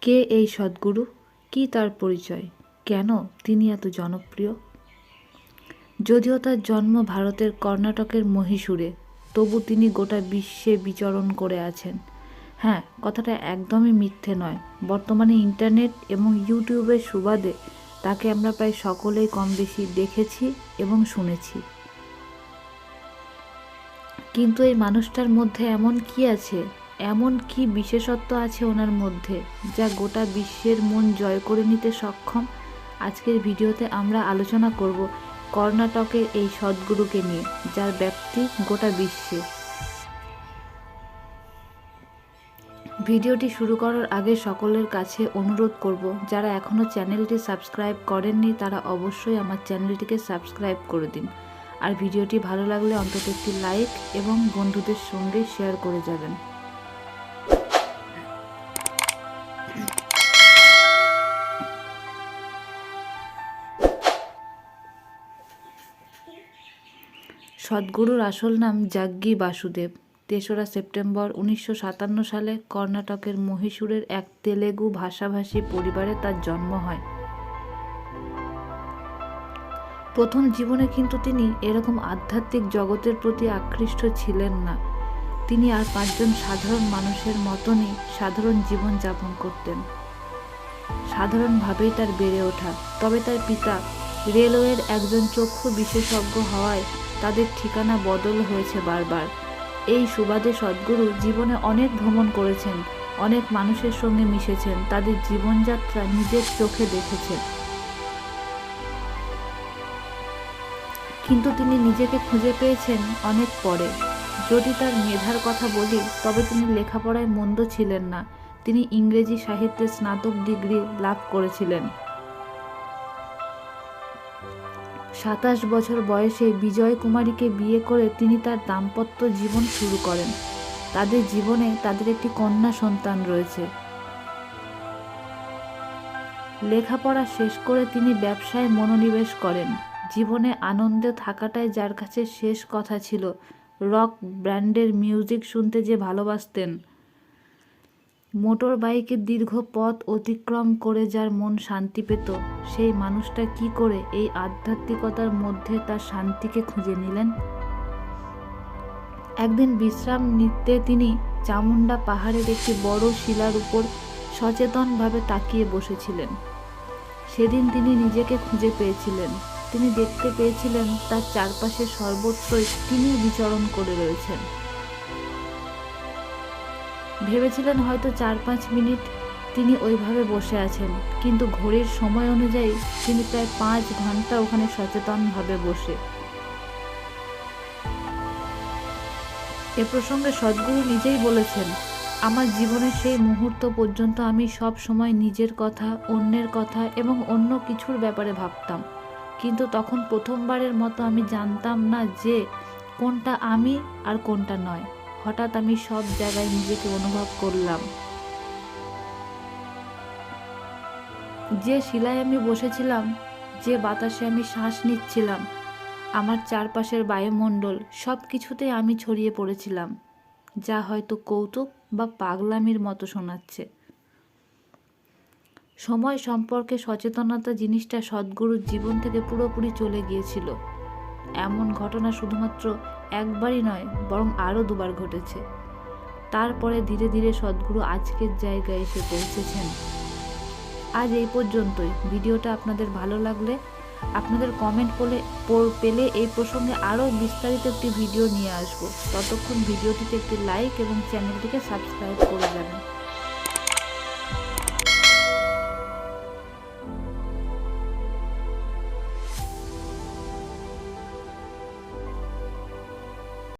কে এই সদ্গুরু? কী তার পরিচয়? কেন তিনি এত জনপ্রিয়? যদিও তার জন্ম ভারতের কর্ণাটকের মহীশূরে, তবু তিনি গোটা বিশ্বে বিচরণ করে আছেন। হ্যাঁ কথাটা একদমই মিথ্যে নয়। বর্তমানে ইন্টারনেট এবং ইউটিউবের সুবাদে তাকে আমরা প্রায় সকলেই কম বেশি দেখেছি এবং শুনেছি। কিন্তু এই মানুষটার মধ্যে এমন কি আছে এমন কি বিশেষত্ব আছে ওনার মধ্যে যা গোটা বিশ্বের মন জয় করে নিতে সক্ষম? আজকের ভিডিওতে আমরা আলোচনা করব কর্ণাটকের এই সদ্গুরুকে নিয়ে, যার ব্যক্তি গোটা বিশ্বে। ভিডিওটি শুরু করার আগে সকলের কাছে অনুরোধ করব, যারা এখনও চ্যানেলটি সাবস্ক্রাইব করেননি, তারা অবশ্যই আমার চ্যানেলটিকে সাবস্ক্রাইব করে দিন। আর ভিডিওটি ভালো লাগলে অন্তত একটি লাইক এবং বন্ধুদের সঙ্গে শেয়ার করে যাবেন। সদ্গুরুর আসল নাম জাগ্গি বাসুদেব। তেসরা সেপ্টেম্বর উনিশশো সাতান্ন সালে কর্ণাটকের মহীশূরের এক তেলেগু ভাষাভাষী পরিবারে তার জন্ম হয়। প্রথম জীবনে কিন্তু তিনি এরকম আধ্যাত্মিক জগতের প্রতি আকৃষ্ট ছিলেন না। তিনি আর পাঁচজন সাধারণ মানুষের মতনই সাধারণ জীবন যাপন করতেন। সাধারণভাবেই তার বেড়ে ওঠা। তবে তার পিতা রেলওয়ের একজন চক্ষু বিশেষজ্ঞ হওয়ায় তাদের ঠিকানা বদল হয়েছে বারবার। এই সুবাদে সদ্গুরু জীবনে অনেক ভ্রমণ করেছেন, অনেক মানুষের সঙ্গে মিশেছেন, তাদের জীবনযাত্রা নিজের চোখে দেখেছেন। কিন্তু তিনি নিজেকে খুঁজে পেয়েছেন অনেক পরে। যদি তার মেধার কথা বলি, তবে তিনি লেখাপড়ায় মন্দ ছিলেন না। তিনি ইংরেজি সাহিত্যে স্নাতক ডিগ্রি লাভ করেছিলেন। সাতাশ বছর বয়সে বিজয় কুমারীকে বিয়ে করে তিনি তার দাম্পত্য জীবন শুরু করেন। তাদের জীবনে তাদের একটি কন্যা সন্তান রয়েছে। লেখাপড়া শেষ করে তিনি ব্যবসায় মনোনিবেশ করেন। জীবনে আনন্দে থাকাটাই যার কাছে শেষ কথা ছিল। রক ব্র্যান্ডের মিউজিক শুনতে যে ভালোবাসতেন মোটর বাইকের দীর্ঘ পথ অতিক্রম করে যার মন শান্তি পেত, সেই মানুষটা কি করে এই আধ্যাত্মিকতার মধ্যে তার শান্তিকে খুঁজে নিলেন? একদিন বিশ্রাম নিতে তিনি চামুন্ডা পাহাড়ের একটি বড় শিলার উপর সচেতনভাবে তাকিয়ে বসেছিলেন। সেদিন তিনি নিজেকে খুঁজে পেয়েছিলেন। তিনি দেখতে পেয়েছিলেন তার চারপাশে সর্বত্রই তিনি বিচরণ করে রয়েছেন। ভেবেছিলেন হয়তো চার পাঁচ মিনিট তিনি ওইভাবে বসে আছেন, কিন্তু ঘড়ির সময় অনুযায়ী তিনি প্রায় পাঁচ ঘণ্টা ওখানে সচেতনভাবে বসে। এ প্রসঙ্গে সদ্গুরু নিজেই বলেছেন, আমার জীবনের সেই মুহূর্ত পর্যন্ত আমি সব সময় নিজের কথা, অন্যের কথা এবং অন্য কিছুর ব্যাপারে ভাবতাম। কিন্তু তখন প্রথমবারের মতো আমি জানতাম না যে কোনটা আমি আর কোনটা নয়। হঠাৎ আমি সব জায়গায় নিজেকে অনুভব করলাম। যে শিলায় আমি বসেছিলাম, যে বাতাসে আমি শ্বাস নিচ্ছিলাম, আমার চারপাশের বায়ুমণ্ডল সব কিছুতেই আমি ছড়িয়ে পড়েছিলাম, যা হয়তো কৌতুক বা পাগলামির মতো শোনাচ্ছে। সময় সম্পর্কে সচেতনতা জিনিসটা সদ্গুরুর জীবন থেকে পুরোপুরি চলে গিয়েছিল। এমন ঘটনা শুধুমাত্র একবারই নয়, বরং আরও দুবার ঘটেছে। তারপরে ধীরে ধীরে সদ্গুরু আজকের জায়গায় এসে পৌঁছেছেন। আজ এই পর্যন্তই। ভিডিওটা আপনাদের ভালো লাগলে আপনাদের কমেন্ট বলে পেলে এই প্রসঙ্গে আরও বিস্তারিত একটি ভিডিও নিয়ে আসব। ততক্ষণ ভিডিওটিতে একটি লাইক এবং চ্যানেলটিকে সাবস্ক্রাইব করে যাবেন।